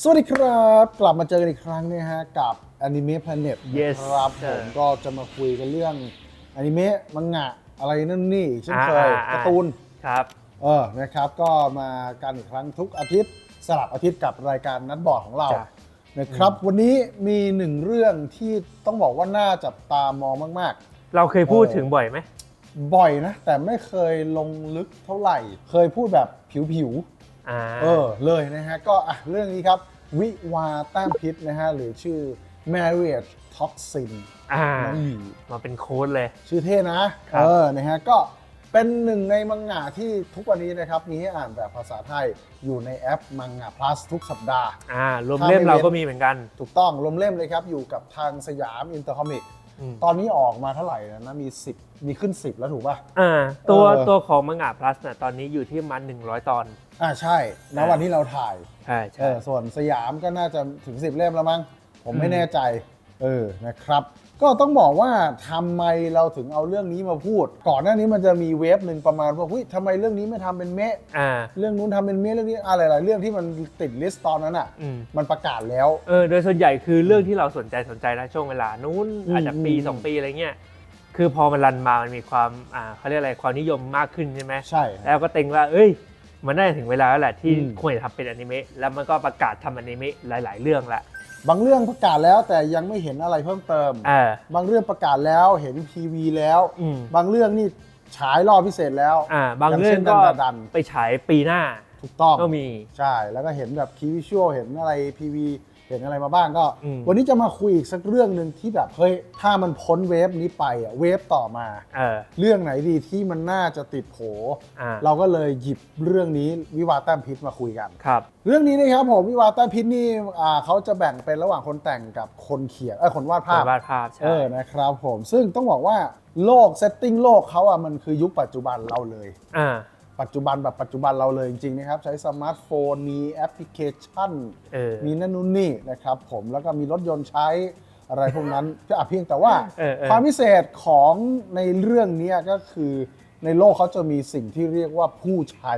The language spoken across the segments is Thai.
สวัสดีครับ กลับมาเจอกันอีกครั้งนะฮะกับ Anime Planet Yes ครับผ sir มก็จะมาคุยกันเรื่องอนิเมะมังงะอะไรนั่นนี่เช่นเคยอ่าอ่าอ่า การ์ตูน ครับ เออ นะครับ ก็มากันอีกครั้งทุกอาทิตย์สลับอาทิตย์กับรายการนัดบอร์ดของเรา จ้ะ นะครับ วันนี้มีหนึ่งเรื่องที่ต้องบอกว่าน่าจับตามองมาก เราเคยพูดเออ ถึงบ่อยไหม ๆ บ่อยนะ แต่ไม่เคยลงลึกเท่าไหร่ เคยพูดแบบผิวๆอ่า เออเลยนะฮะ ก็อะเรื่องนี้ครับ วิวาแต้มพิษนะฮะ หรือชื่อ marriage toxin อ่านี่มาเป็นโค้ดเลย ชื่อเท่นะครับเออนะฮะ ก็เป็นหนึ่งในมังงะที่ทุกวันนี้นะครับ มีให้อ่านแบบภาษาไทยอยู่ในแอปมังงะ plus ทุกสัปดาห์อ่ารวมถ้าเล่มไม่เราเว้นก็มีเหมือนกัน ถูกต้องลมเล่มเลยครับ อยู่กับทางสยามอินเตอร์คอมิกอืมตอนนี้ออกมาเท่าไหร่แล้วนะ มี 10 มีขึ้น 10 แล้วถูกป่ะอ่าตัวเออตัวของมังงะ plus น่ะตอนนี้อยู่ที่ประมัน100 ตอน อ่าใช่ณวันที่เราถ่ายใช่เอใช่อส่วนสยามก็น่าจะถึง 10 เล่มแล้วมั้ง ผมไม่อืมแน่ใจ เออนะครับ ก็ต้องบอกว่าทำไมเราถึงเอาเรื่องนี้มาพูด ก่อนหน้านี้มันจะมีเวฟหนึ่งประมาณว่าหุ้ยทำไมเรื่องนี้ไม่ทำเป็นเมะ อ่า เรื่องนู้นทำเป็นเมะเรื่องนี้อะไรหลายๆเรื่องที่มันติดลิสต์ตอนนั้นอะ อืม มันประกาศแล้ว เออโดยส่วนใหญ่คือเรื่องที่เราสนใจสนใจนะช่วงเวลานู้นอืมอาจจะปี อืมสองปีอะไรเงี้ยคือพอมันรันมามันมีความอ่าเขาเรียกอะไรความนิยมมากขึ้นใช่ไหมใช่ แล้วก็เต็งว่า เอ้ย มันได้ถึงเวลาแล้วแหละที่อืม ควรจะทำเป็นอนิเมะแล้วมันก็ประกาศทำอนิเมะหลาย ๆ เรื่องละบางเรื่องประกาศแล้วแต่ยังไม่เห็นอะไรเพิ่มเติม เออบางเรื่องประกาศแล้วเห็นทีวีแล้ว อืมบางเรื่องนี่ฉายรอบพิเศษแล้ว อ่า บางเรื่องย่ก็ช่นดันดัน ไปฉายปีหน้าถูกต้อง ก็มี ใช่ แล้วก็เห็นแบบคีวิชวลเห็นอะไรพีวี เห็นอะไรมาบ้างก็ อืม วันนี้จะมาคุยอีกสักเรื่องหนึ่งที่แบบเฮ้ยถ้ามันพ้นเวฟนี้ไปอะเวฟต่อมา เออ เรื่องไหนดีที่มันน่าจะติดโผอ่า เราก็เลยหยิบเรื่องนี้วิวาห์แต้มพิษมาคุยกัน ครับ เรื่องนี้นะครับผมวิวาห์แต้มพิษนี่อ่าเขาจะแบ่งเป็นระหว่างคนแต่งกับคนเขียนเออคนวาดภาพ วาดภาพใช่ เออ นะครับผม ซึ่งต้องบอกว่าโลกเซตติ้งโลกเขาอะมันคือยุคปัจจุบันเราเลย อ่า ปัจจุบันแบบปัจจุบันเราเลยจริงๆนะครับ ใช้สมาร์ทโฟนมีแอปพลิเคชัน เออ มีนั่นนู่นนี่นะครับผมแล้วก็มีรถยนต์ใช้อะไรพวกนั้นอะเพียงแต่ว่าเออเออ ความพิเศษของในเรื่องเนี้ยก็คือในโลกเขาจะมีสิ่งที่เรียกว่าผู้ใช้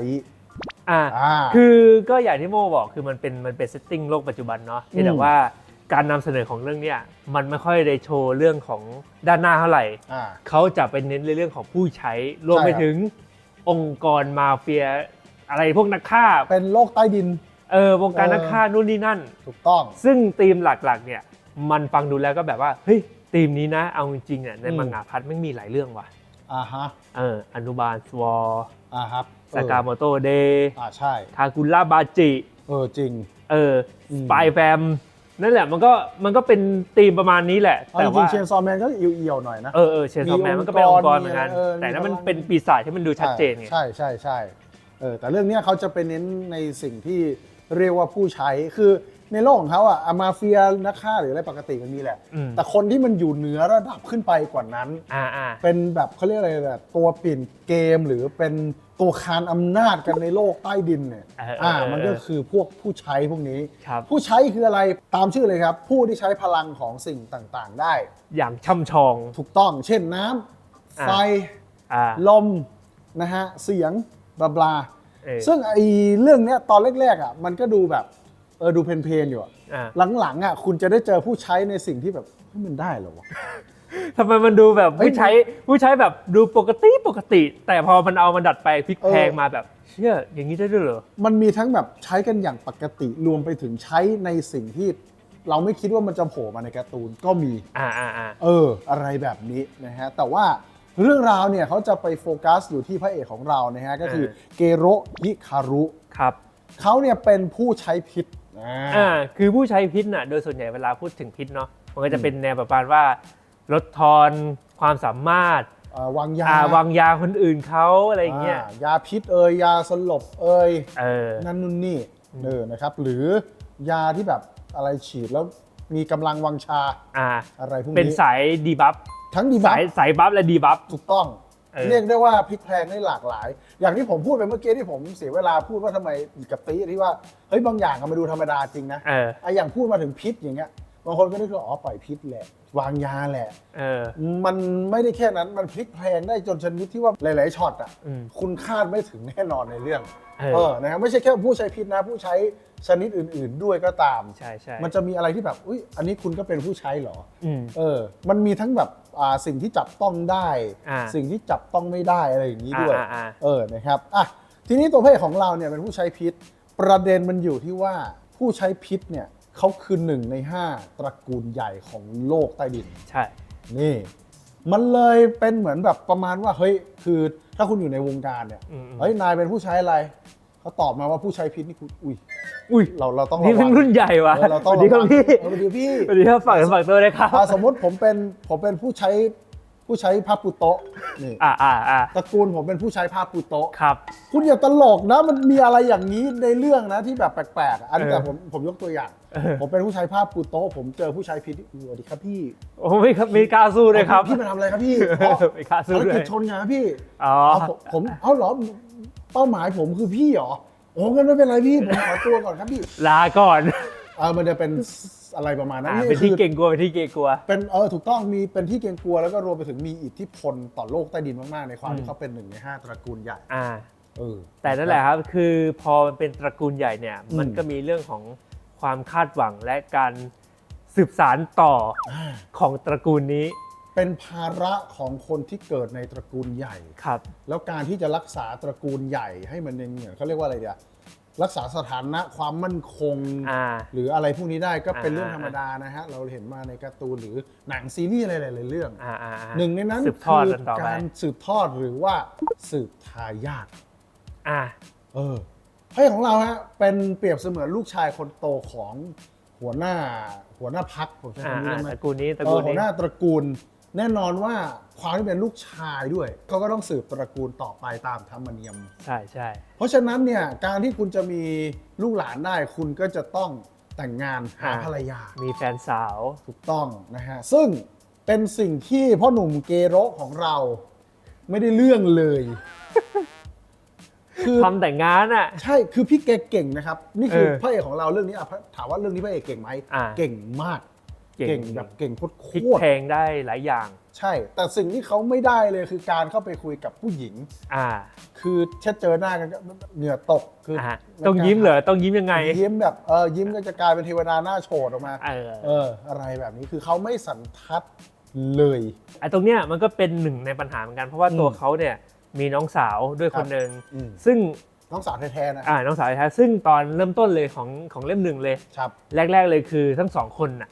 อ่าอ่า คือก็อย่างที่โมบอกคือมันเป็นมันเป็นเซตติ้งโลกปัจจุบันเนาะอืมแต่ว่าการนำเสนอของเรื่องเนี้ยมันไม่ค่อยได้โชว์เรื่องของด้านหน้าเท่าไหร่ อ่า เขาจะไปเน้นในเรื่องของผู้ใช้รวมไปใช่ครับถึง องค์กรมาเฟีย อะไรพวกนักฆ่าเป็นโลกใต้ดิน เออวงการเออนักฆ่านู่นนี่นั่น ถูกต้อง ซึ่งธีมหลักๆ เนี่ย มันฟังดูแล้วก็แบบว่าเฮ้ยธีมนี้นะ เอาจริงๆเนี่ยในอืมมังงะพัดไม่งมีหลายเรื่องว่ะอ่าฮะเอออนุบาลสวออ่าครับสากาโมโตเดอ่าใช่ทากุระบาจิ เออจริง เอออืมสปายแฟม นั่นแหละมันก็มันก็เป็นธีมประมาณนี้แหละเอาแต่จริว่างๆเชนซอแมนก็เอียวๆหน่อยนะ เออเออเชนซอมแมนมันก็เป็นองค์กรเหมือนกันมีองค์กรมีอะไรเออแต่นั้นมันมีพลัง เป็นปีศาจที่มันดูชัดเจนไง ใช่ใช่ใช่เออแต่เรื่องเนี้ยเขาจะไปเน้นในสิ่งที่เรียกว่าผู้ใช้คือในโลกของเขาอะอะมาเฟียนักฆ่าหรืออะไรปกติมันมีแหละ อืม แต่คนที่มันอยู่เหนือระดับขึ้นไปกว่านั้น อ่าอ่า เป็นแบบเขาเรียกอะไรแบบตัวเปลี่ยนเกมหรือเป็น ตัวคานอำนาจกันในโลกใต้ดินเนี่ยเออเอออ่าเออมันก็คือพวกผู้ใช้พวกนี้ ครับ ผู้ใช้คืออะไรตามชื่อเลยครับ ผู้ที่ใช้พลังของสิ่งต่างๆ ได้ อย่างช่ำชอง ถูกต้อง เช่นน้ำอ่า ไฟ อ่า ลม นะฮะ เสียงบลาบลา เออซึ่งไอ้เรื่องเนี้ยตอนแรกๆอะมันก็ดูแบบเออดูเพลนๆอยู่อะอ่า หลังๆอะคุณจะได้เจอผู้ใช้ในสิ่งที่แบบเฮ้ยมันได้เหรอวะ ทำไมมันดูแบบเฮ้ยผู้ใช้ผู้ใช้แบบดูปกติปกติ แต่พอมันเอามาดัดไปพลิกเออแพงมาแบบเชื่ออย่างนี้ได้ด้วยเหรอ มันมีทั้งแบบใช้กันอย่างปกติรวมไปถึงใช้ในสิ่งที่เราไม่คิดว่ามันจะโผล่มาในการ์ตูนก็มี อ่าอ่าอ่าเออ อะไรแบบนี้นะฮะ แต่ว่าเรื่องราวเนี่ยเขาจะไปโฟกัสอยู่ที่พระเอกของเรานะฮะ ก็คือเกโรฮิคารุครับ เขาเนี่ยเป็นผู้ใช้พิษอ่าอ่าคือผู้ใช้พิษน่ะโดยส่วนใหญ่เวลาพูดถึงพิษเนาะมันก็จะเป็นแนวประมาณว่า ลดทอนความสามารถเอ่อวางยาอ่าวางยาคนอื่นเขาอะไรอย่างเงี้ยอ่ายาพิษเอ่ยยาสลบเอ่ยเออ นั่นนู่นนี่เออนะครับ หรือยาที่แบบอะไรฉีดแล้วมีกำลังวังชาอ่า อะไรพวกนี้เป็นสายดีบัฟทั้งดีบัสาฟยสายบัฟและดีบัฟ ถูกต้องเออ เรียกได้ว่าพลิกแพลงได้หลากหลาย อย่างที่ผมพูดไปเมื่อกี้ที่ผมเสียเวลาพูดว่าทำไมกับตีที่ว่าเฮ้ยบางอย่างอะมาดูธรรมดาจริงนะ เออ ไอะอย่างพูดมาถึงพิษอย่างเงี้ย บางคนก็นึกว่าอ๋อปล่อยพิษแหละ วางยาแหละ เออ มันไม่ได้แค่นั้นมันพลิกแพลงได้จนชนิดที่ว่าหลาย ๆช็อตอะอืม คุณคาดไม่ถึงแน่นอนในเรื่อง เออเออ นะครับไม่ใช่แค่ผู้ใช้พิษนะ ผู้ใช้ชนิดอื่น ๆ ด้วยก็ตาม ใช่ใช่มันจะมีอะไรที่แบบอุ้ยอันนี้คุณก็เป็นผู้ใช้เหรอ อืม เออ มันมีทั้งแบบอ่าสิ่งที่จับต้องได้ อ่า สิ่งที่จับต้องไม่ได้อะไรอย่างนี้ด้วย อ่าอ่าอ่าเออ นะครับ อะ ทีนี้ตัวพระเอกของเราเนี่ยเป็นผู้ใช้พิษ ประเด็นมันอยู่ที่ว่าผู้ใช้พิษเนี่ย เขาคือหนึ่งในห้าตระกูลใหญ่ของโลกใต้ดิน ใช่ นี่ มันเลยเป็นเหมือนแบบประมาณว่าเฮ้ยคือถ้าคุณอยู่ในวงการเนี่ยอืม เฮ้ยนายเป็นผู้ใช้อะไรเขาตอบมาว่าผู้ใช้พิษนี่คุณอุ้ยอุ้ยเราเราต้องระนี่วัเป็นงรุ่นใหญ่ว่ะเออเราต้องสวัสดีครับระวังพี่เออสวัสดีพี่ สวัสดีครับฝากฝากตัวเลยครับอะสมมติผมเป็นผมเป็นผู้ใช้ผู้ใช้ผ้าปูโต๊ะนี่อ่าอ่าอ่าตระกูลผมเป็นผู้ใช้ผ้าปูโต๊ะครับ คุณอย่าตลกนะมันมีอะไรอย่างนี้ในเรื่องนะที่แบบแปลกๆอะอันนี้เออ แต่ผมผมยกตัวอย่างเออ ผมเป็นผู้ใช้ผ้าปูโต๊ะผมเจอผู้ใช้พิษสวัสดีครับพี่โอ้ไม่ครับไม่กล้าสู้เลยครับพี่มาทำอะไรครับพี่อ๋อไม่กล้าสู้ภารเลกิจยชนไงครับพี่อ๋อเอาผมผมเอาเหรอเป้าหมายผมคือพี่เหรอโอ้งั้นไม่เป็นไรพี่ผมขอตัวก่อนครับพี่ลาก่อนเออมันจะเป็นอะไรประมาณนั้นอ่านี่เป็นคืที่อเก่งกลัวเป็นที่เก่งกลัว เป็นเออถูกต้องมีเป็นที่เกรงกลัวแล้วก็รวมไปถึงมีอิทธิพลต่อโลกใต้ดินมากๆ ในความอืมที่เขาเป็นหนึ่งในห้าตระกูลใหญ่อ่าเออแต่นั่นแหละครับคือพอมันเป็นตระกูลใหญ่เนี่ยอืมมันก็มีเรื่องของ ความคาดหวังและการสืบสารต่ออ่าของตระกูลนี้เป็นภาระของคนที่เกิดในตระกูลใหญ่ ครับ แล้วการที่จะรักษาตระกูลใหญ่ให้มันเหมือนเขาเรียกว่าอะไรเดียรักษาสถานะความมั่นคง อ่า หรืออะไรพวกนี้ได้ก็เป็นอ่าเรื่องธรรมดานะฮะ เราเห็นมาในการ์ตูนหรือหนังซีรีส์อะไรหลายๆเรื่อง อ่าอ่าอ่าหนึ่งในนั้นสืบทอดคืกันต่อไปการสืบทอดหรือว่าสืบทายาทอ่า เออ พระเอกของเราฮะเป็นเปรียบเสมือนลูกชายคนโตของหัวหน้าหัวหน้าพักผมใช้อ่าคำนี้อ่าได้ไหมตระกูลนี้ตระเอกูอลหัวนี้หน้าตระกูล แน่นอนว่าความที่เป็นลูกชายด้วยเขาก็ต้องสืบตระกูลต่อไปตามธรรมเนียม ใช่ใช่เพราะฉะนั้นเนี่ยการที่คุณจะมีลูกหลานได้คุณก็จะต้องแต่งงานหาภรรยา มีแฟนสาว ถูกต้องนะฮะ ซึ่งเป็นสิ่งที่พ่อหนุ่มเกโรของเราไม่ได้เรื่องเลย คือทำแต่งงานอะ ใช่คือพี่แกเก่งนะครับ นี่คือเออพระเอกของเราเรื่องนี้อะถามว่าเรื่องนี้พระเอกเก่งไหมอ่า เก่งมาก เก่งแบบเก่งโคตรพลิกๆแพงได้หลายอย่างใช่ แต่สิ่งที่เขาไม่ได้เลยคือการเข้าไปคุยกับผู้หญิง อ่าคือแค่เจอหน้ากันก็เหงื่อตกคืออ่าไต้องยิ้มเหรอต้องยิ้มยังไง ยิ้มแบบเออยิ้มก็จะกลายเป็นเทวดาหน้าโฉดออกมา เออเออ อะไรแบบนี้คือเขาไม่สันทัดเลย ไอ้ตรงเนี้ยมันก็เป็นหนึ่งในปัญหาเหมือนกัน เพราะว่าอืมตัวเขาเนี่ย มีน้องสาวด้วยคครับนหนึ่งอืมซึ่งน้องสาวแท้ๆนะอ่าน้องสาวแท้ๆซึ่งตอนเริ่มต้นเลยของของเล่มหนึ่งเลย ครับ แรก ๆเลยคือทั้งสองคนน่ะ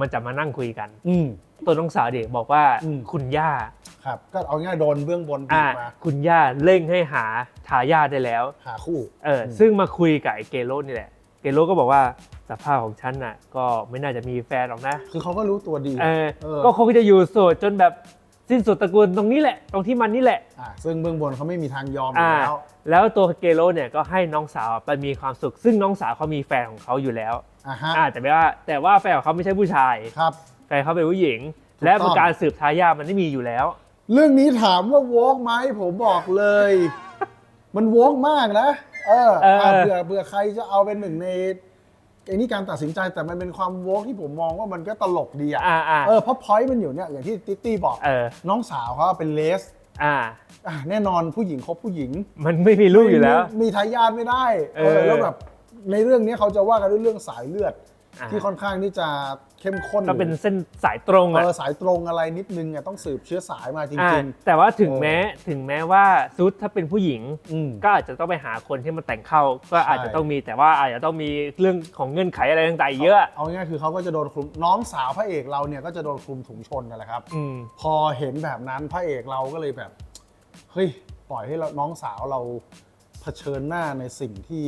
มันจะมานั่งคุยกัน อืม ตัวน้องสาวเด็กบอกว่าอืม คุณย่าครับ ก็เอาง่ายๆโดนเบื้องบนบีอ่าบมาคุณย่าเร่งให้หาทายาทได้แล้วหาคู่ เอออซึ่งมาคุยกับไอ้เกโรนี่แหละ เกโรก็บอกว่าสภาพของฉันน่ะก็ไม่น่าจะมีแฟนหรอกนะคือเขาก็รู้ตัวดี เออเออ ก็คงจะอยู่โสดจนแบบ สิ้นสุดตระกูลตรงนี้แหละ ตรงที่มันนี่แหละ อ่าซึ่งเบื้องบนเขาไม่มีทางยอมอยู่อ่าแล้ว แล้วตัวเกโรเนี่ยก็ให้น้องสาวไปมีความสุข ซึ่งน้องสาวเขามีแฟนของเขาอยู่แล้วอ่าฮะ อ่าแต่ว่าแต่ว่าแฟนของเขาไม่ใช่ผู้ชาย ครับ แฟนเขาเป็นผู้หญิงถูกต้องและการสืบทายาทมันไม่มีอยู่แล้ว เรื่องนี้ถามว่าวอล์กไหมผมบอกเลย มันวอล์กมากนะ เออเอออะเผื่อเผื่อใครจะเอาเป็นหนึ่งใน ไอ้นี่การตัดสินใจแต่มันเป็นความวอล์กที่ผมมองว่ามันก็ตลกดีอะอ่าอ่าเออเพราะพอยต์มันอยู่เนี่ยอย่างที่ติ๊ตี้บอกเออ น้องสาวเขาเป็นเลสอ่า อะแน่นอนผู้หญิงคบผู้หญิงมันไม่มีลูกอยู่แล้ว มีมีทายาทไม่ได้เออ แล้วแบบในเรื่องนี้เขาจะว่ากันด้วยเรื่องสายเลือด อ่า ที่ค่อนข้างที่จะเข้มข้นก็เป็นเส้นสายตรงเออะอสายตรงอะไรนิดนึงอะต้องสืบเชื้อสายมาจอ่าริง แต่ว่าถึงเออ แม้ถึงแม้ว่าซุดถ้าเป็นผู้หญิง ๆ อืม ก็อาจจะต้องไปหาคนที่มันแต่งเข้าก็อาจจะต้องมีแต่ว่าอาจจะต้องมีเรื่องของเงื่อนไขอะไรต่างๆอีกเยอะ เอาง่ายๆคือเขาก็จะโดนคลุมน้องสาวพระเอกเราเนี่ยก็จะโดนคลุมถุงชนนั่นแหละครับ อืม พอเห็นแบบนั้นพระเอกเราก็เลยแบบเฮ้ยปล่อยให้เราน้องสาวเราเผชิญหน้าในสิ่งที่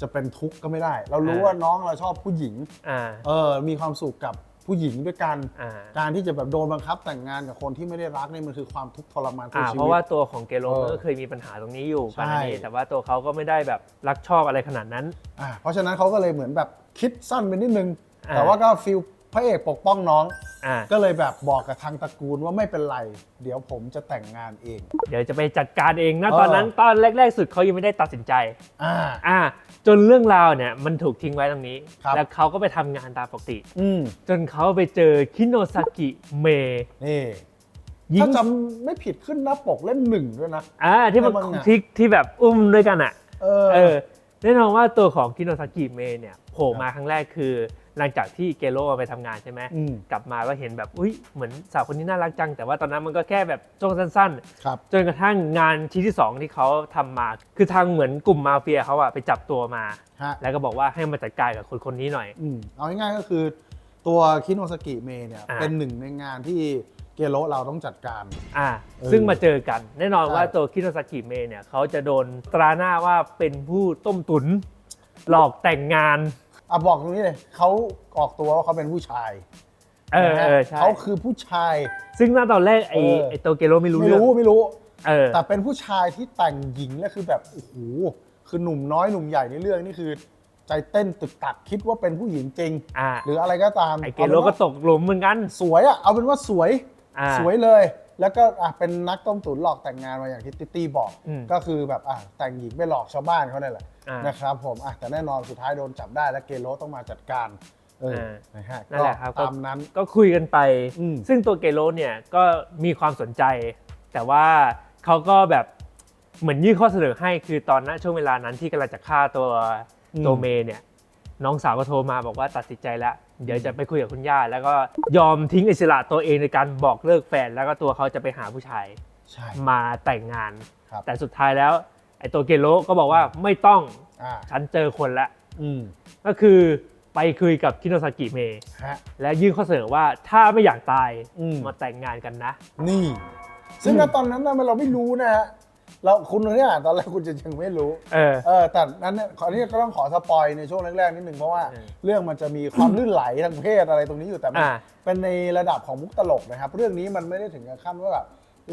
จะเป็นทุกข์ก็ไม่ได้ เรารู้อ่าว่าน้องเราชอบผู้หญิง อ่า เออ มีความสุขกับผู้หญิงด้วยกัน อ่า การที่จะแบบโดนบังคับแต่งงานกับคนที่ไม่ได้รักนี่มันคือความทุกข์ทรมานของอ่าชีเพวิราะตว่าตัวของเกโรเออก็เคยมีปัญหาตรงนี้อยู่ใช่ ก่อนหน้านี้แต่ว่าตัวเขาก็ไม่ได้แบบรักชอบอะไรขนาดนั้น อ่าเพราะฉะนั้นเขาก็เลยเหมือนแบบคิดสั้นไปนิดนึง อ่า แต่ว่าก็ฟิล พระเอกปกป้องน้อง อ่าก็เลยแบบบอกกับทางตระกูลว่าไม่เป็นไร เดี๋ยวผมจะแต่งงานเอง เดี๋ยวจะไปจัดการเองนะเออ ตอนนั้นตอนแรก ๆ สุดเขายังไม่ได้ตัดสินใจ อ่า อ่า จนเรื่องราวเนี่ยมันถูกทิ้งไว้ตรงนี้ ครับ แล้วเขาก็ไปทำงานตามปกติ อืมจนเขาไปเจอคิโนซากิเมย์นี่หญิถ้างจำไม่ผิดขึ้นหน้าปกเล่มหนึ่งด้วยนะ อ่าที่มันในมังงะที่ที่แบบอุ้มด้วยกันอะ เออ เออแน่นอนว่าตัวของคิโนซากิเมย์เนี่ยโผล่มาครั้งแรกคือ หลังจากที่เกโรไปทำงานใช่ไหมอืม กลับมาก็เห็นแบบอุ้ยเหมือนสาวคนนี้น่ารักจัง แต่ว่าตอนนั้นมันก็แค่แบบช่วงสั้นครับ ๆ จนกระทั่งงานชิ้นที่ 2 ที่เขาทำมา คือทางเหมือนกลุ่มมาเฟียเขาอะไปจับตัวมา ฮะ แล้วก็บอกว่าให้มาจัดการกับคนคนนี้หน่อย อืมเอาง่ายๆก็คือตัวคิโนสกิเมเนี่ย อ่า เป็นหนึ่งในงานที่เกโรเราต้องจัดการ อ่าเออซึ่งมาเจอกันแน่นอนใช่ ว่าตัวคิโนซากิเมย์เนี่ยเขาจะโดนตราหน้าว่าเป็นผู้ต้มตุน หลอกแต่งงาน อะบอกตรงนี้เลยเขาออกตัวว่าเขาเป็นผู้ชายเออนะฮะเออใช่เขาคือผู้ชาย ซึ่งหน้าตอนแรกไอ้เออไอ้ตัวเกโรไม่รู้ไม่เรื่องรู้ไม่รู้ เออแต่เป็นผู้ชายที่แต่งหญิงแล้วคือแบบโอ้โหคือหนุ่มน้อยหนุ่มใหญ่ในเรื่องนี่คือ ใจเต้นตึกตักคิดว่าเป็นผู้หญิงจริง อ่าหรืออะไรก็ตามไอ้เกโรก็ตกหลุมเหมือนกัน สวยอะเอาเป็นว่าสวยอ่า สวยเลย แล้วก็อะเป็นนักต้มตุ๋นหลอกแต่งงานมาอย่างที่ติตี้บอก อืม ก็คือแบบอะแต่งหญิงไปหลอกชาวบ้านเขาเนี่ยแหละ อ่านนะครับผมอะแต่แน่นอนสุดท้ายโดนจับได้แล้วเกโรต้องมาจัดการเอออ่านะฮะนั่นแหละครับก็ตามนั้น ก็คุยกันไป อืม ซึ่งตัวเกโรเนี่ยก็มีความสนใจ แต่ว่าเขาก็แบบเหมือนยื่นข้อเสนอให้คือตอนนั้นช่วงเวลานั้นที่กำลังจะฆ่าตัวอืม ตัวเมย์เนี่ย น้องสาวก็โทรมาบอกว่าตัดสินใจแล้ว เดี๋ยวจะไปคุยกับคุณย่า แล้วก็ยอมทิ้งอิสระตัวเองในการบอกเลิกแฟน แล้วก็ตัวเขาจะไปหาผู้ชาย ใช่ มาแต่งงาน ครับแต่สุดท้ายแล้ว ไอ้ตัวเกโรก็บอกว่าไม่ต้องอ่าฉันเจอคนละ อืมก็คือไปคุยกับคิโนซากิเมย์ฮะและยื่นข้อเสนอว่าถ้าไม่อยากตายอืมมาแต่งงานกันนะ นี่ ซึ่งณตอนนั้นนะมันเราไม่รู้นะฮะเราคุณเนี่ยตอนแรกคุณจะยังไม่รู้ เออ เออแต่นั้นเนี่ยขอนี้ก็ต้องขอสปอยในช่วงแรกๆนิดนึงเพราะว่าเออเรื่องมันจะมีความ ลื่นไหลทางเพศอะไรตรงนี้อยู่แต่มันอ่า เป็นในระดับของมุกตลกนะครับ เรื่องนี้มันไม่ได้ถึงกับขั้นว่าแบบ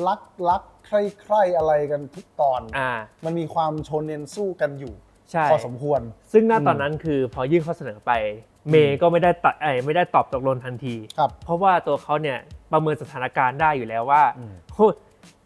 รักรักใครใครอะไรกันทุกตอน อ่า มันมีความโชนเนนสู้กันอยู่ใช่ พอสมควร ซึ่งหน้าอืมตอนนั้นคือพอยื่นข้อเสนอไป เมย์ก็ไม่ได้ตัดเอ้ยไม่ได้ตอบตกลงทันที ครับ เพราะว่าตัวเขาเนี่ยประเมินสถานการณ์ได้อยู่แล้วว่าอืมโห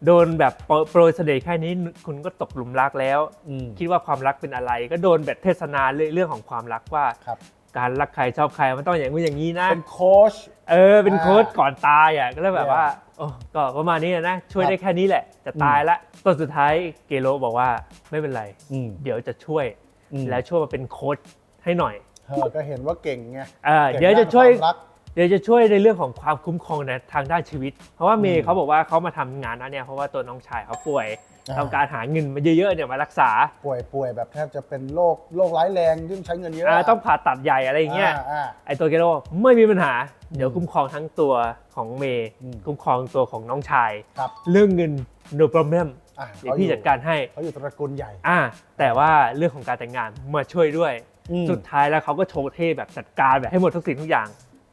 โดนแบบโปรโปรยเสน่ห์แค่นี้คุณก็ตกหลุมรักแล้ว อืมคิดว่าความรักเป็นอะไร ก็โดนแบบเทศนาเรื่องของความรักว่า ครับ การรักใครชอบใครมันต้องอย่างนู้นอย่างนี้นะเป็นโค้ช เออเป็นอ่าโค้ดก่อนตายอะก็เลยแบบว่า Yeah โอ้ก็ประมาณนี้นะ ช่วยครับได้แค่นี้แหละ จะตายละตอนสุดท้ายเกโรบอกว่าไม่เป็นไร อืม เดี๋ยวจะช่วย อืม แล้วช่วยมาเป็นโค้ดให้หน่อยเธอก็เห็นว่าเก่งไงเออก่งเดี๋ยวจะช่วยด้านความรัก เดี๋ยวจะช่วยในเรื่องของความคุ้มครองในทางด้านชีวิต เพราะว่าเมอืย์ม เขาบอกว่าเขามาทำงานนั้นเนี่ยเพราะว่าตัวน้องชายเขาป่วย อ่าต้องการหาเงินมาเยอะๆเนี่ยมารักษาป่วยป่วยแบบแทบจะเป็นโรคโรคร้ายแรงที่ต้องใช้เงินเยอะอ่าต้องผ่าตัดใหญ่อะไรอย่างเงี้ยอ่าไอตัวเกโรไม่มีปัญหา เดี๋ยวคุ้มครองทั้งตัวของเมย์อืมคุ้มครองตัวของน้องชายครับเรื่องเงิน no problem อะเดี๋ยวพี่จัดการให้เขาอยู่ตระกูลใหญ่อ่าแต่ว่าเรื่องของการแต่งงานมาช่วยด้วยอืมสุดท้ายแล้วเขาก็โชว์เท่แบบจัดการแบบให้หมดทุกสิ่งทุกอย่าง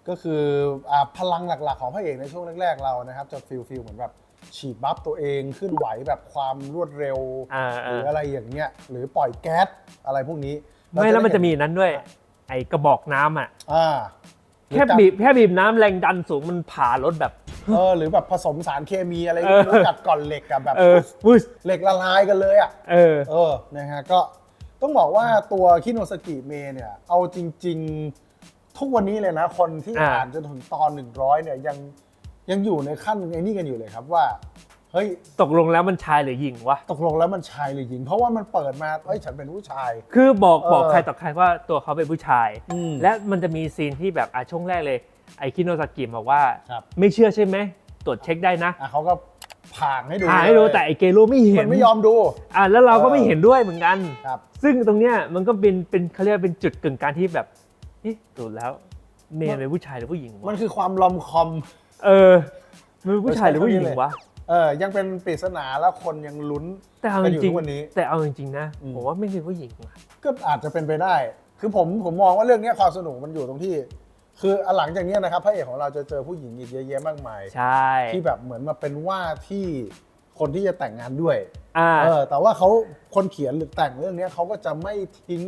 ก็คืออ่าพลังหลักๆของพระเอกในช่วงแรกๆเรานะครับจะฟิลฟิลเหมือนแบบ ฉีดบัฟตัวเองขึ้นไหวแบบความรวดเร็ว อ่าหรืออ่าอะไรอย่างเงี้ยหรือปล่อยแก๊สอะไรพวกนี้ไม่แล้วมันจะมีนั้นด้วย ไอ้กระบอกน้ำอะอ่าแค่บีบแค่บีบน้ำแรงดันสูงมันผ่ารถแบบ เออหรือแบบผสมสารเคมีอะไรเออไม่รู้กัดก่อนเหล็กกับแบบเออวุ้ยเหล็กละลายกันเลยอะเออ เออนะฮะก็ต้องบอกว่าตัวคิโนสกิเมเนี่ย เอาจริง ๆ ทุกวันนี้เลยนะ คนที่อ่าอ่านจนถึงตอน 100 เนี่ยยัง ยังอยู่ในขั้นไอ้นี่กันอยู่เลยครับว่าเฮ้ยตกลงแล้วมันชายหรือหญิงวะ ตกลงแล้วมันชายหรือหญิง เพราะว่ามันเปิดมาเอ้ยฉันเป็นผู้ชาย คือบอกเออบอกใครต่อใครว่าตัวเขาเป็นผู้ชาย อืมและมันจะมีซีนที่แบบอะช่วงแรกเลย ไอ้คิโนซากิบอกว่า ครับ ไม่เชื่อใช่ไหม ตรวจเช็คได้นะอะเขาก็ผ่างให้ดูหาให้ดูเลยแต่ไอ้เกโรไม่เห็มันนไม่ยอมดู อะแล้วเราก็เออไม่เห็นด้วยเหมือนกัน ครับ ซึ่งตรงเนี้ยมันก็เป็นเป็นเขาเรียกว่าเป็นจุดกึ่งกลารที่แบบเอ๊ะถูกแล้วเมย์เป็นผู้ชายหรือผู้หญิงมัวะนคือความลอมคอม เออมันเป็นผู้ชายหรือผู้หญิงวะ เออ ยังเป็นปริศนาแล้วคนยังลุ้นแต่เอากัจนอยู่ริงทุกวันนี้ ๆแต่เอาจริงๆนะอืม ผมว่าไม่เป็นผู้หญิงว่ะก็อาจจะเป็นไปได้ คือผมผมมองว่าเรื่องเนี้ยความสนุกมันอยู่ตรงที่ คืออะหลังจากเนี้ยนะครับพระเอกของเราจะเจอผู้หญิงอีกเยอะแยะมากมาย ใช่ที่แบบเหมือนมาเป็นว่าที่คนที่จะแต่งงานด้วย อ่า เออ แต่ว่าเขาคนเขียนหรือแต่งเรื่องเนี้ยเขาก็จะไม่ทิ้ง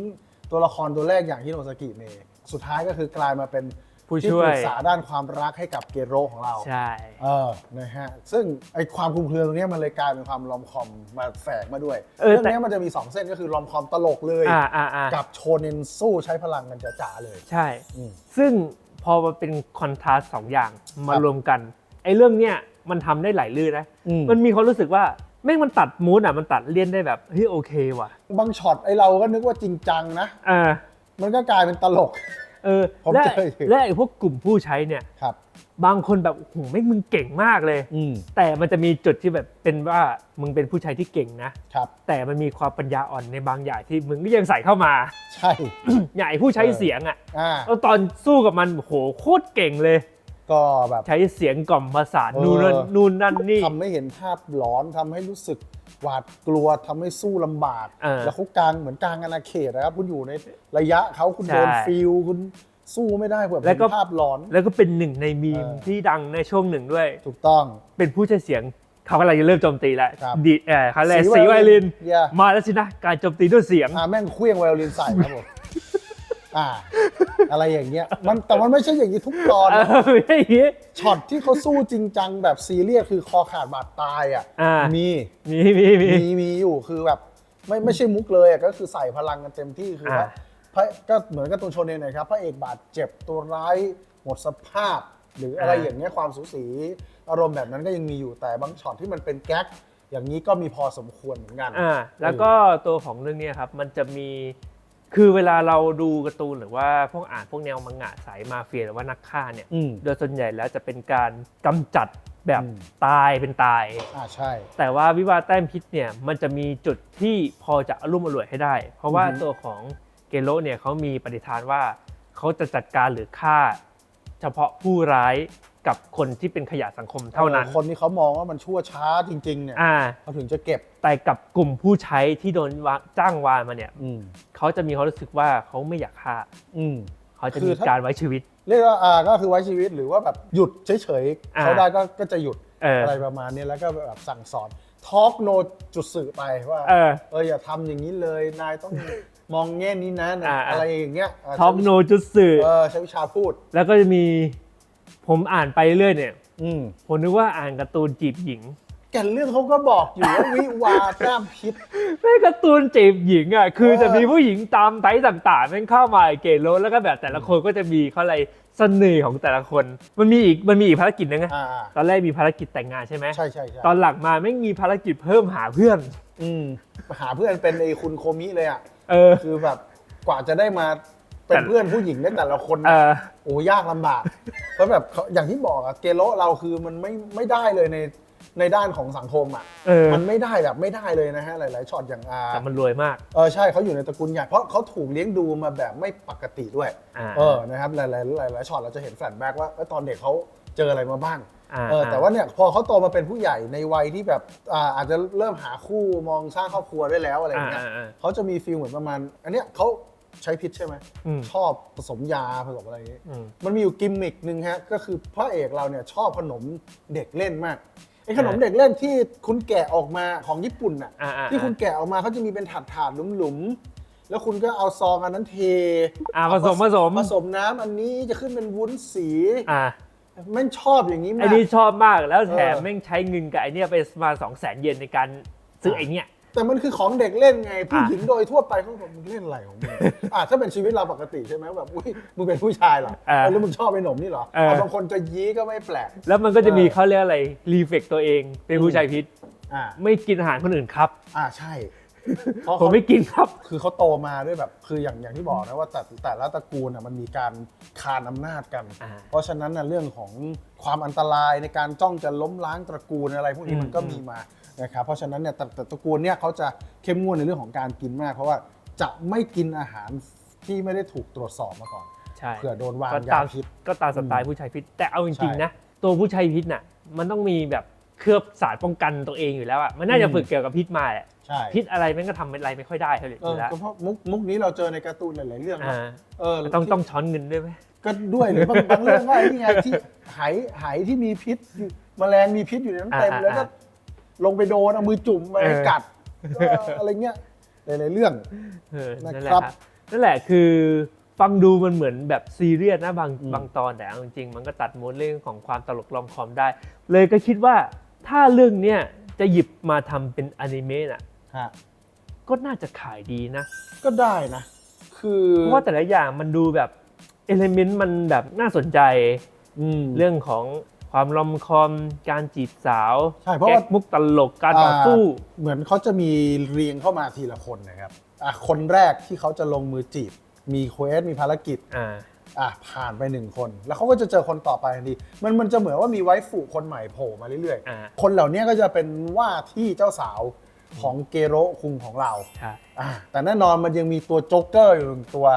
ตัวละครตัวแรกอย่างฮิโนซากิเมะสุดท้ายก็คือกลายมาเป็น ผู้ที่ช่วปย รึกษาด้านความรักให้กับเกโรของเรา ใช่ เออ นะฮะ ซึ่งไอความคลุมเครือตรงเนี้ยมันเลยกลายเป็นความลอมคอมมาแฝงมาด้วย เออเรื่องแต่เนี้ยมันจะมี 2 เส้นก็คือลอมคอมตลกเลย อ่าอ่าอ่ากับโชเนนสู้ใช้พลังกันจ๋าๆเลย ใช่ อืม ซึ่งพอมันเป็นคอนทราสต์สองอย่างมาครับ รวมกันไอ้เรื่องเนี้ยมันทำได้หลายลื่นนะอืมมันมีความรู้สึกว่าแม่งมันตัดมูดอะมันตัดเลี่ยนได้แบบเฮ้ยโอเคว่ะบางช็อตไอเราก็นึกว่าจริงจังนะเออมันก็กลายเป็นตลก เออผมและเจออยู่ และไอ้พวกกลุ่มผู้ใช้เนี่ย ครับ บางคนแบบโอ้โหไม่งมึงเก่งมากเลย อืมแต่มันจะมีจุดที่แบบเป็นว่ามึงเป็นผู้ใช้ที่เก่งนะ ครับ แต่มันมีความปัญญาอ่อนในบางอย่างที่มึงก็ยังใส่เข้ามา ใช่ อย่างไอ้ผู้ใช้เออเสียงอะอ่า แล้วตอนสู้กับมันโอ้โหโคตรเก่งเลย ก็แบบใช้เสียงกล่อมประสาทเออนู่นนั่นนู่นนั่นนี่ทำให้เห็นภาพหลอนทำให้รู้สึกหวาดกลัวทำให้สู้ลำบากเออแล้วเขากลางเหมือนกลางอาณาเขตนะครับ คุณอยู่ในระยะเขาคุณใช่โดนฟิลคุณสู้ไม่ได้แบบแล้วก็เห็นภาพหลอน แล้วก็เป็นหนึ่งในมีมเออที่ดังในช่วงหนึ่งด้วย ถูกต้องเป็นผู้ใช้เสียงเขากำลังจะเริ่มโจมตีแล้วครับดีเออเขาเลยกสีสีไวไวโอลิลินนอย่ามาแล้วสินะการโจมตีด้วยเสียงอ่าแม่งเคลี้ยงไวโอลินใส่ครับผม อ่า อะไรอย่างเงี้ย มันแต่มันไม่ใช่อย่างนี้ทุกตอนเอนะอไม่ใช่อย่างงี้ ช็อตที่เขาสู้จริงจังแบบซีเรียสคือคอขาดบาดตายอะอ่ามี มีมีมีมี มีอยู่คือแบบ ไม่ไม่ใช่มุกเลยอะก็คือใส่พลังกันเต็มที่คือว่าอ่า พระก็เหมือนกับตัวโชเนนหนะครับพระเอกบาดเจ็บตัวร้ายหมดสภาพ หรืออะไรอย่างเงี้ยความสูสีอารมณ์แบบนั้นก็ยังมีอยู่แต่บางช็อตที่มันเป็นแก๊กอย่างนี้ก็มีพอสมควรเหมือนกัน อ่าแล้วก็ตัวของเรื่องเนี้ยครับ มันจะมี คือเวลาเราดูการ์ตูนหรือว่าพวกอ่านพวกแนวมังงะสายมาเฟียหรือว่านักฆ่าเนี่ย อืม โดยส่วนใหญ่แล้วจะเป็นการกำจัดแบบอืม ตายเป็นตาย อ่าใช่ แต่ว่าวิวาห์แต้มพิษเนี่ยมันจะมีจุดที่พอจะอารมณ์อร่วยให้ได้ เพราะว่าอือฮึ ตัวของเกโรเนี่ยเขามีปฏิฐานว่าเขาจะจัดการหรือฆ่า เฉพาะผู้ร้าย กับคนที่เป็นขยะสังคมเท่านั้นออคนที่เขามองว่ามันชั่วช้าจริงๆเนี่ยอ่าเขาถึงจะเก็บแต่กับกลุ่มผู้ใช้ที่โดนวาจ้างวานมาเนี่ยอืมเขาจะมีความรู้สึกว่าเขาไม่อยากฆ่าอืม เขาจะคืมีอถ้า การไว้ชีวิต เรียกว่าอ่าก็คือไว้ชีวิตหรือว่าแบบหยุดเฉยๆอ่า เขาได้ก็ก็จะหยุดเออออะไรประมาณนี้แล้วก็แบบสั่งสอนทอ l k โนจุดสื่อไปว่าเออ เอออย่าทำอย่างนี้เลยนายต้อง มองแง่นี้นะอ่า อะไรอย่างเงี้ยเท็อกโนจุดสื่อ เออใช้วิชาพูดแล้วก็จะมี ผมอ่านไปเรื่อยเนี่ย อืมผมนึกว่าอ่านการ์ตูนจีบหญิงแก่นเรื่องเขาก็บอกอยู่ว่าวิวาแต้มพิษ ไม่การ์ตูนจีบหญิงอะคือเออจะมีผู้หญิงตามไทป์ต่างๆมันเข้ามาเกโลแล้วก็แบบแต่ละคนก็จะมีเขาอะไรเสน่ห์ของแต่ละคน มันมีอีกมันมีอีกภารกิจนึงไงอ่าตอนแรกมีภารกิจแต่งงานใช่ไหมใช่ใช่ใช่ตอนหลังมาไม่งมีภารกิจเพิ่มหาเพื่อน อืมหาเพื่อนเป็นไอ้คุณโคมิเลยอะ เออ คือแบบกว่าจะได้มา เป็นแต่เพื่อนผู้หญิงได้แต่ละคนเอนะอโอ้ยากลำบากเพราะแบบเขาอย่างที่บอกอะเกโรเราคือมันไม่ไม่ได้เลยในในด้านของสังคมอะเออมันไม่ได้แบบไม่ได้เลยนะฮะหลายๆช็อตอย่างอาแต่มันรวยมากเออใช่เขาอยู่ในตระกูลใหญ่เพราะเขาถูกเลี้ยงดูมาแบบไม่ปกติด้วยอ่าเออนะครับหลายๆหลายหลายๆช็อตเราจะเห็นแฟลชแบ็กว่าเอ้ยตอนเด็กเขาเจออะไรมาบ้างอ่าเออแต่ว่าเนี่ยพอเขาโตมาเป็นผู้ใหญ่ในวัยที่แบบอ่าอาจจะเริ่มหาคู่มองสร้างครอบครัวได้แล้วอะไรอย่างเงี้ยอ่าอ่าอ่าเขาจะมีฟีลเหมือนประมาณ อันเนี้ยเขา ใช้พิษใช่ไหมอืม ชอบผสมยาผสมอะไรอย่างงี้ อืม มันมีอยู่กิมมิกหนึ่งฮะก็คือพระเอกเราเนี่ยชอบขนมเด็กเล่นมากไอ้ขนมอ่าเด็กเล่นที่คุณแกะออกมาของญี่ปุ่นน่ะอ่าอ่า ที่คุณแกะออกมาเขาจะมีเป็นถาดถาดๆหลุมๆแล้วคุณก็เอาซองอันนั้นเทอ่าผสมผสมผสมน้ำอันนี้จะขึ้นเป็นวุ้นสีอ่าแม่งชอบอย่างนี้ไอ้มาก นี่ชอบมากแล้วแถมเออ แม่งใช้เงินกับไอเนี้ยไปประมาสองแสนเยนในการซื้อไอเนี้ย แต่มันคือของเด็กเล่นไง ผู้อะหญิงโดยทั่วไปเขาบอกมึงเล่นอะไรของมึงอะถ้าเป็นชีวิตเราปกติใช่ไหมแบบอุ้ยมึงเป็นผู้ชายเหรอเออแล้วมึงชอบไอ้หนมนี่เหรอเออเอาบางคนจะยี้ก็ไม่แปลก แล้วมันก็จะมีเออ เขาเรียกอะไรรีเฟกตัวเอง เป็นผู้ชายพิษ อ่าไม่กินอาหารคนอื่นครับ อ่าใช่ เพราะผมเขาไม่กินครับ คือเขาโตมาด้วยแบบ คืออย่างอย่างที่บอกนะว่าแต่แต่ละตระกูลอะมันมีการคานอำนาจกัน อ่าเพราะฉะนั้นนะเรื่องของความอันตรายในการจ้องจะล้มล้างตระกูลอะไรพวกนี้อืมมันก็มีมานะครับเพราะฉะนั้นเนี่ยแต่แต่ตระกูลเนี่ยเขาจะเข้มงวดในเรื่องของการกินมาก เพราะว่าจะไม่กินอาหารที่ไม่ได้ถูกตรวจสอบมาก่อนใช่ เผื่อโดนวางก็ยาตามพิษ ก็ตามสไตล์ผู้ชายพิษแต่เอาจริงใช่ ๆนะตัวผู้ชายพิษน่ะมันต้องมีแบบ เคลือบสารป้องกันตัวเองอยู่แล้วอะมันน่าจะอืมฝึกเกี่ยวกับพิษมาแหละใช่พิษอะไรแม่งก็ทำอะไรไม่ค่อยได้เท่าไหร่เอออยู่แล้วก็เพราะมุกมุกนี้เราเจอในการ์ตูนหลาย ๆ เรื่องนะอ่าเออต้องที่ต้องช้อนเงินด้วยไหม ก็ด้วยหรือบางบางเรื่องก็ไอ้นี่ไงที่ไหไหที่มีพิษอยู่แมลงมีพิษอยู่ในนั้นเต็มอ่าแล้วก็อ่าลงไปโดนเอามือจุ่มมาเออ กัดเอออะไรเงี้ยหลาย ๆ เรื่อง เออนะนั่นแหละครับครับนั่นแหละคือฝฟังดูมันเหมือนแบบซีเรียสนะบางอืม บางตอนแต่เอาจริงๆมันก็ตัดมูดเรื่องของความตลกลอมคอมได้ เลยก็คิดว่า ถ้าเรื่องเนี้ยจะหยิบมาทำเป็นอนิเมะน่ะฮะก็น่าจะขายดีนะก็ได้นะ คือเพราะว่าแต่ละอย่างมันดูแบบเอลิเมนต์มันแบบน่าสนใจ อืม เรื่องของความลอมคอมการจีบสาวใช่เพราะแก๊ว่ากมุกตลกการต่อสู้าเหมือนเขาจะมีเรียงเข้ามาทีละคนนะครับอะคนแรกที่เขาจะลงมือจีบ มีเควสมีภารกิจ อ่า อะผ่านไปหนึ่งคน แล้วเขาก็จะเจอคนต่อไปทันทีมันมันจะเหมือนว่ามีไวฟ์ฝูคนใหม่โผล่มาเรื่อยอ่า ๆ คนเหล่านี้ก็จะเป็นว่าที่เจ้าสาวของเกโรคุงของเรา ใช่ อะแต่แน่นอนมันยังมีตัวโจ๊กเกอร์อยู่หนึ่งตัว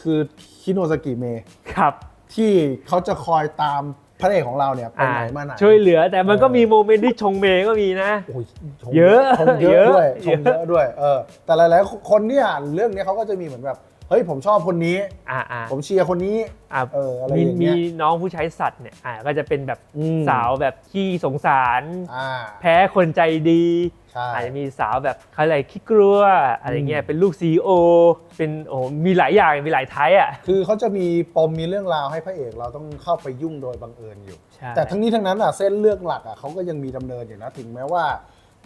คือคิโนซากิเมะครับที่เขาจะคอยตามพระเอกของเราเนี่ยไปอ่าไหนมาไหน ช่วยเหลือแต่มันก็เออมีโมเมนต์ที่ชงเมย์ก็มีนะ โอ้ยชมเยอะชมเยอะด้วยชเยมอะเยอะด้วยเออแต่หลาย ๆ คนที่อ่านเรื่องเนี้ยเขาก็จะมีเหมือนแบบ เฮ้ยผมชอบคนนี้ อ่าอ่า ผมเชียร์คนนี้อ่าเอออะไรมีอย่างมีเงี้ยน้องผู้ใช้สัตว์เนี่ยอ่าก็จะเป็นแบบอืมสาวแบบขี้สงสาร อ่าแพ้คนใจดีใช่ อาจจะมีสาวแบบเขาอะไรขี้กลัวอะไรเงี้ยอืมเป็นลูกซีโอ เป็นโอ้โหมีหลายอย่างมีหลายไทยอะคือเขาจะมีปมมีเรื่องราวให้พระเอกเราต้องเข้าไปยุ่งโดยบังเอิญอยู่ ใช่แต่ทั้งนี้ทั้งนั้นอะเส้นเรื่องหลักอะเขาก็ยังมีดำเนินอยู่นะถึงแม้ว่า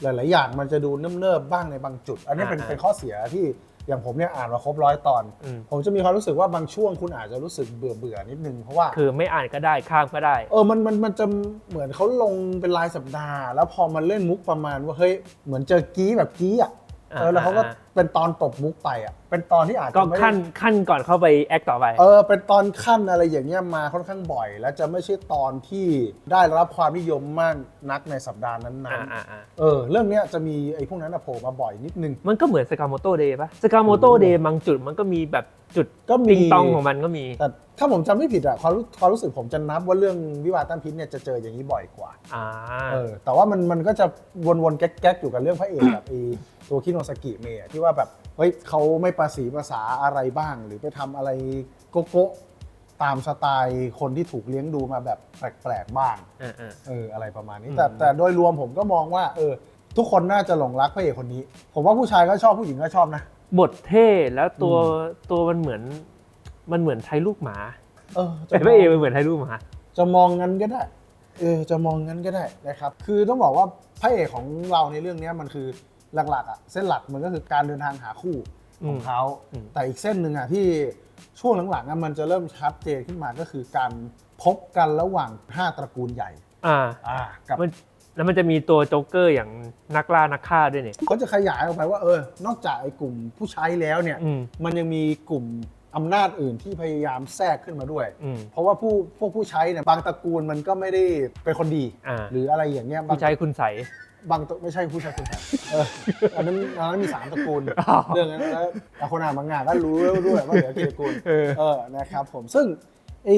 หลาย ๆ อย่างมันจะดูเนิบๆบ้างในบางจุด อันนี้เป็นเป็นข้อเสียที่ อย่างผมเนี่ยอ่านมาครบร้อยตอน อืม ผมจะมีความรู้สึกว่าบางช่วงคุณอาจจะรู้สึกเบื่อเบื่อๆนิดนึงเพราะว่า คือไม่อ่านก็ได้ข้ามก็ได้ เออ มัน มัน มันจะเหมือนเขาลงเป็นรายสัปดาห์ แล้วพอมันเล่นมุกประมาณว่า เฮ้ย เหมือนเจอกี้แบบกี้อะ เออแล้วเขาก็อ่าเป็นตอนตบมุกไปอะ เป็นตอนที่อาจก็จะไม่ได้ขั้นขั้นก่อนเข้าไปแอคต่อไป เออเป็นตอนขั้นอะไรอย่างเงี้ยมาค่อนข้างบ่อย แล้วจะไม่ใช่ตอนที่ได้รับความนิยมมากนักในสัปดาห์นั้นอ่าอ่าอ่าๆเออเรื่องเนี้ยจะมีไอ้พวกนั้นอะโผล่มาบ่อยนิดนึง มันก็เหมือนสกาโมโตเดย์ปะสกาโมโตเดย์บางจุดมันก็มีแบบจุดก็มีปิงตองของมันก็มีแต่ถ้าผมจำไม่ผิดอะความรู้ความรู้สึกผมจะนับว่าเรื่องวิวาห์ตั้นพิษเนี่ยจะเจออย่างนี้บ่อยกว่า อ่า เออแต่ว่ามันมันก็จะวนๆแก๊กๆอยู่กับเรื่องพระเอกกับไอ้ ตัวคิโนซากิเมะที่ว่าแบบเฮ้ยเขาไม่ประสีภาษาอะไรบ้าง หรือไปทำอะไรโกโก้ตามสไตล์คนที่ถูกเลี้ยงดูมาแบบแปลกๆบ้างอ่าอ่าเอออะไรประมาณนี้อืมแต่แต่โดยรวมผมก็มองว่า เออ ทุกคนน่าจะหลงรักพระเอกคนนี้ ผมว่าผู้ชายก็ชอบผู้หญิงก็ชอบนะ บทเท่แล้วตัวอืมตัวมันเหมือน มันเหมือนไทยลูกหมาเออจะแต่พระเอกมันเหมือนไทยลูกหมาจะมองงั้นก็ได้เออจะมองงั้นก็ได้นะครับ คือต้องบอกว่าพระเอกของเราในเรื่องเนี้ยมันคือ หลักๆอะเส้นหลักมันก็คือการเดินทางหาคู่ของเขาอืมแต่อีกเส้นหนึ่งอะที่ช่วงหลังๆอะมันจะเริ่มชัดเจนขึ้นมาก็คือการพบกันระหว่าง 5 ตระกูลใหญ่ อ่าอ่ากับมันแล้วมันจะมีตัวโจ๊กเกอร์อย่างนักล่านักฆ่าด้วยเนี่ยเขาจะขยายออกไปว่าเออนอกจากไอ้กลุ่มผู้ใช้แล้วเนี่ยอืมมันยังมีกลุ่มอำนาจอื่นที่พยายามแทรกขึ้นมาด้วยอืมเพราะว่าผู้พวกผู้ใช้เนี่ยบางตระกูลมันก็ไม่ได้เป็นคนดีอ่าหรืออะไรอย่างเงี้ยบางผู้ใช้คุณใส บางตัวไม่ใช่ผู้ชายคนนั้นเอออันนั้นอันนั้นมีสามตระกูลอ๋อเรื่องนั้นแล้วแต่คนอ่านมังงะก็รู้แล้วด้วยว่าเหลือกี่ตระกูลเออเออนะครับผมซึ่งไอ้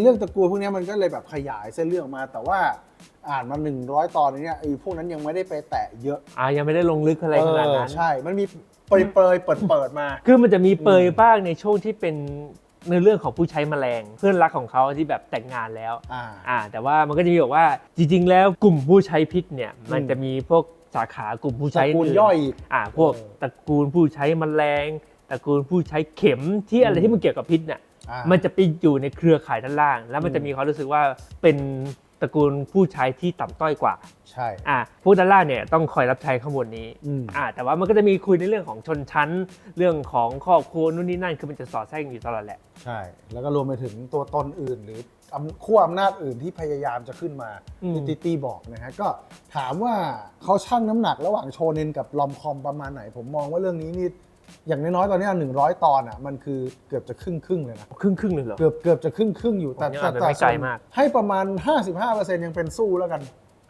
เรื่องตระกูลพวกเนี้ยมันก็เลยแบบขยายเส้นเรื่องออกมา แต่ว่าอ่านมา 100 ตอนเนี้ยไอ้พวกนั้นยังไม่ได้ไปแตะเยอะอ่ายังไม่ได้ลงลึกอะไรขนาดนั้นเออใช่ มันมีเปรยเปรยๆเปิดเปิดๆมา คือมันจะมีเปรยบ้างในช่วงที่เป็น ในเรื่องของผู้ใช้แมลงเพื่อนรักของเขาที่แบบแต่งงานแล้วอ่า อ่าแต่ว่ามันก็จะมีบอกว่าจริง ๆ แล้วกลุ่มผู้ใช้พิษเนี่ยมันจะมีพวกสาขากลุ่มผู้ตใช้ระกูลนย่อยอีกอ่าพวกเออ ตระกูลผู้ใช้แมลงตระกูลผู้ใช้เข็มที่อะไรอืมที่มันเกี่ยวกับพิษเนี่ย อ่า มันจะไปอยู่ในเครือข่ายด้านล่าง แล้วมันจะอืมมีความรู้สึกว่าเป็น ตระกูลผู้ใช้ที่ต่ำต้อยกว่าใช่อ่าพวกด้านล่างเนี่ยต้องคอยรับใช้ข้างบนนี้อืมอ่าแต่ว่ามันก็จะมีคุยในเรื่องของชนชั้น เรื่องของครอบครัวนู่นนี่นั่นคือมันจะสอดแทรกอยู่ตลอดแหละใช่ แล้วก็รวมไปถึงตัวตนอื่น หรืออำขั้วอำนาจอื่นที่พยายามจะขึ้นมาอืมที่ติตี้บอกนะฮะก็ถามว่าเขาชั่งน้ำหนักระหว่างโชเนนกับลอมคอมประมาณไหน ผมมองว่าเรื่องนี้นี่ อย่างน้อยๆตอนนี้หนึ่งร้อยตอนอะมันคือเกือบจะครึ่งครึ่งๆเลยนะครึ่งครึ่งๆเลยเหรอ เกือบเกือบจะครึ่งครึ่งๆอยู่แต่ผมยังแต่อ่านไปแต่ไม่ไกลส่วนมาก ให้ประมาณ 55%ยังเป็นสู้แล้วกัน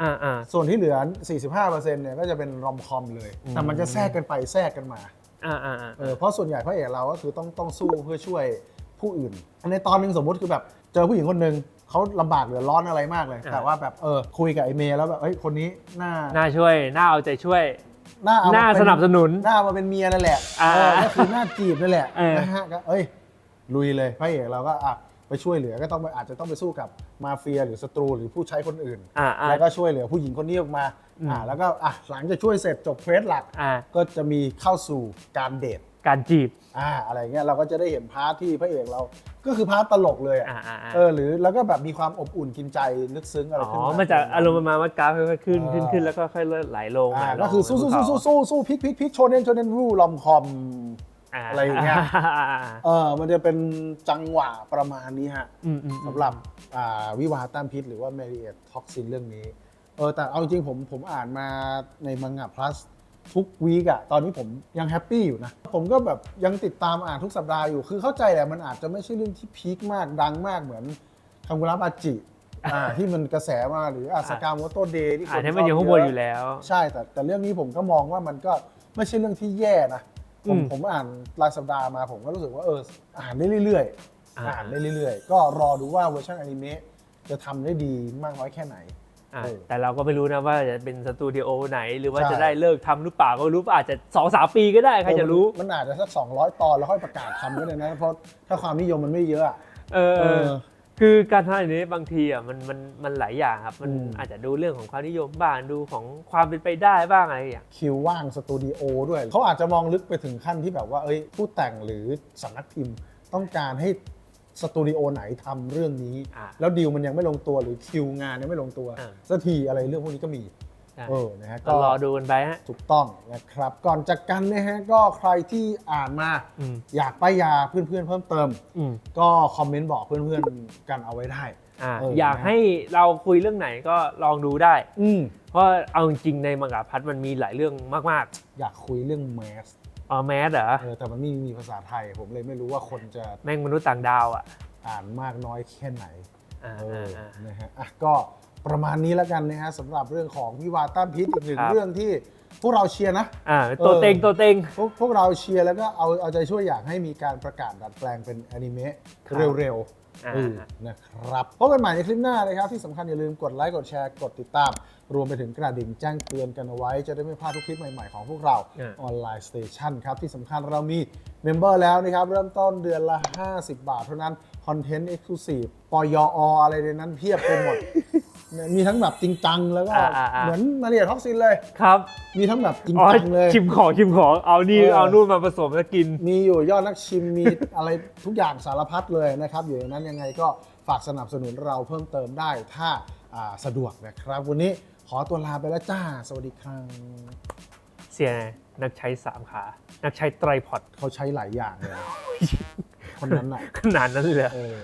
อ่าอ่าส่วนที่เหลือ 45%เนี่ยก็จะเป็นรอมคอมเลยอืมแต่มันจะแทรกกันไปแทรกกันมาอ่าอ่าอ่าเออเพราะส่วนใหญ่พระเอกเราก็คือต้องต้องสู้เพื่อช่วยผู้อื่น ในตอนหนึ่งสมมุติคือแบบเจอผู้หญิงคนหนึ่งเขาลำบากหรือร้อนอะไรมากเลย แต่ว่าแบบเออคุยกับไอเมย์แล้วแบบเฮ้ยคนนี้หน้าน่าช่วยน่าเอาใจช่วย หน้าเอาหน้ามาเป็สนับสนุน หน้ามาเป็นเมียนั่นแหละอ่าเออก็คือหน้าจีบนั่นแหละเออ นะฮะก็เอ้ยลุยเลยพระเอกเราก็อะไปช่วยเหลือก็ต้องไปอาจจะต้องไปสู้กับมาเฟียหรือศัตรูหรือผู้ใช้คนอื่น อ่าอ่า แล้วก็ช่วยเหลือผู้หญิงคนนี้ออกมา อืม อ่า แล้วก็อะหลังจากช่วยเสร็จจบเควสหลัก อ่า ก็จะมีเข้าสู่การเดท การจีบอ่าอะไรเงี้ยเราก็จะได้เห็นพาร์ทที่พระเอกเรา ก็คือพาร์ทตลกเลยอะอ่าอ่าอ่าเออหรือแล้วก็แบบมีความอบอุ่นกินใจลึกซึ้งอะไรอ๋ขึ้นอ มา มันจะอารมณ์ประมาณว่ากราฟค่อยๆขึ้นอ่าขึ้นขึ้นแล้วก็ค่อยๆไหลลงอ่าไหลลงก็คือสู้สู้สู้สู้สู้สู้พลิกพลิกพลิกโชเนนโชเนนรูลอมคอมอะไรอย่างเงี้ยเออมันจะเป็นจังหวะประมาณนี้ฮะอืมอืมสำหรับอ่าวิวาห์ต้านพิษหรือว่า m a r i e t Toxin เรื่องนี้เออแต่เอาจริงๆผมผมอ่านมาในมังงะ plus ทุกวีกอะตอนนี้ผมยังแฮปปี้อยู่นะ ผมก็แบบยังติดตามอ่านทุกสัปดาห์อยู่ คือเข้าใจแหละมันอาจจะไม่ใช่เรื่องที่พีคมากดังมากเหมือนคังกุระบาจิอ่าที่มันกระแสมาหรืออาสกามโตเดย์ที่คอ่านนให้มันอยู่ข้างบนอยู่ชบเะแล้ว ใช่แต่แต่เรื่องนี้ผมก็มองว่ามันก็ไม่ใช่เรื่องที่แย่นะผมอืมผมอ่านรายสัปดาห์มาผมก็รู้สึกว่าเอออ่านได้เรื่อยๆอ่าอ่านได้เรื่อยๆ ก็รอดูว่าเวอร์ชันอนิเมะจะทำได้ดีมากน้อยแค่ไหน อะเออแต่เราก็ไม่รู้นะว่าจะเป็นสตูดิโอไหน หรือว่าใช่จะได้เลิกทำหรือเปล่าก็ไม่รู้อาจจะสองสามปีก็ได้ใครจะรู้เออมันมันอาจจะสัก200ตอนแล้วค่อยประกาศทำก็ได้นะ เพราะถ้าความนิยมมันไม่เยอะอะเออเออคือการทำอย่างนี้บางทีอะมันมันมันหลายอย่างครับ มันอืมอาจจะดูเรื่องของความนิยมบ้างดูของความเป็นไปได้บ้างอะไรอย่างคิวว่างสตูดิโอด้วยเขาอาจจะมองลึกไปถึงขั้นที่แบบว่าเอ้ยผู้แต่งหรือสำนักพิมพ์ต้องการให้ สตูดิโอไหนทำเรื่องนี้อ่าแล้วดีลมันยังไม่ลงตัวหรือคิวงานยังไม่ลงตัวอ่าสักทีอะไรเรื่องพวกนี้ก็มีใช่เออนะฮะก็รอดูกันไปฮะถูกต้องนะครับ ก่อนจากกันนะฮะก็ใครที่อ่านมาอืมอยากป้ายยาเพื่อนๆเพิ่มเติมอืมก็คอมเมนต์บอกเพื่อนๆกันเอาไว้ได้อ่าเออออยากให้เราคุยเรื่องไหนก็ลองดูได้อืมเพราะเอาจริงๆในมังกรพัดมันมีหลายเรื่องมากอยากคุยเรื่องแมสๆ อ๋อแมสเหรอเออแต่มันไม่มีภาษาไทย ผมเลยไม่รู้ว่าคนจะแม่งมนุษย์ต่างดาวอะอ่านมากน้อยแค่ไหนอ่าเออ่าออ่านะฮะอะก็ประมาณนี้แล้วกันนะฮะสำหรับเรื่องของวิวาห์ต้านพิษอีกหนึ่งครับเรื่องที่พวกเราเชียร์นะอ่าตัวเต็งตัวเต็งพวกพวกเราเชียร์แล้วก็เอาเอาใจช่วยอยากให้มีการประกาศดัดแปลงเป็นอนิเมะครับเร็วอ่าๆเออ นะครับพบกันใหม่ในคลิปหน้านะครับ ที่สำคัญอย่าลืมกดไลค์กดแชร์กดติดตาม รวมไปถึงกระดิ่งแจ้งเตือนกันเอาไว้ จะได้ไม่พลาดทุกคลิปใหม่ ๆ ของพวกเราอ่าออนไลน์สเตชันครับ ที่สำคัญเรามีเมมเบอร์แล้วนะครับ เริ่มต้นเดือนละ 50 บาทเท่านั้น คอนเทนต์เอ็กซ์คลูซีฟปยออะไรในนั้นเพียบไปหมด เนี่ยมีทั้งแบบจริงจังแล้วก็อ่าอ่าอ่า เหมือนมาเรียท็อกซินเลย ครับมีทั้งแบบจริงอ๋อจังเลย ชิมของชิมของเอานี่เออ เอานู่นมาผสมแล้วกิน มีอยู่ยอดนักชิมมี อะไรทุกอย่างสารพัดเลยนะครับ อยู่ในนั้นยังไงก็ฝากสนับสนุนเราเพิ่มเติมได้ถ้าอ่าสะดวกนะครับ วันนี้ขอตัวลาไปแล้วจ้า สวัสดีครับเสียนักใช้สามขา นักใช้ไตรพอดเขาใช้หลายอย่างเลยนะคนนั้นน่ะ ขนาดนั้นเลยเหรอ เออ